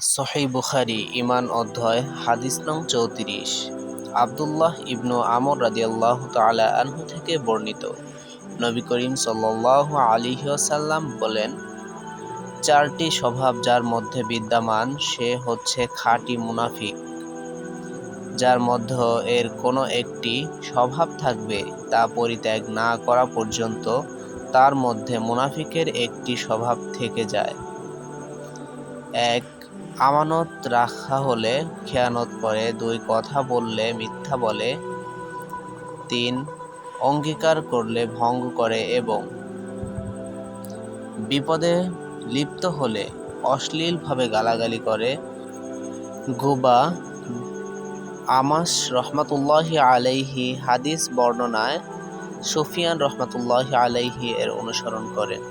সহি বুখারি, ইমান অধ্যায়, হাদিস নং চৌত্রিশ। আবদুল্লাহ ইবনু আমর রাদিয়াল্লাহু তাআলা আনহু থেকে বর্ণিত। নবী করিম সাল্লাল্লাহু আলাইহি ওয়াসাল্লাম বলেন, চারটি স্বভাব যার মধ্যে বিদ্যমান, সে হচ্ছে খাঁটি মুনাফিক। যার মধ্যে এর কোনো একটি স্বভাব থাকবে তা পরিত্যাগ না করা পর্যন্ত তার মধ্যে মুনাফিকের একটি স্বভাব থেকে যায়। এক আমানত রাখা হলে খেয়ানত করে, দুই কথা বললে মিথ্যা বলে, তিন, অঙ্গীকার করলে ভঙ্গ করে এবং বিপদে লিপ্ত হলে অশ্লীলভাবে গালাগালি করে। গুবা, আমাস রহমাতুল্লাহি আলাইহি হাদিস বর্ণনায় সুফিয়ান রহমাতুল্লাহি আলাইহি এর অনুসরণ করেন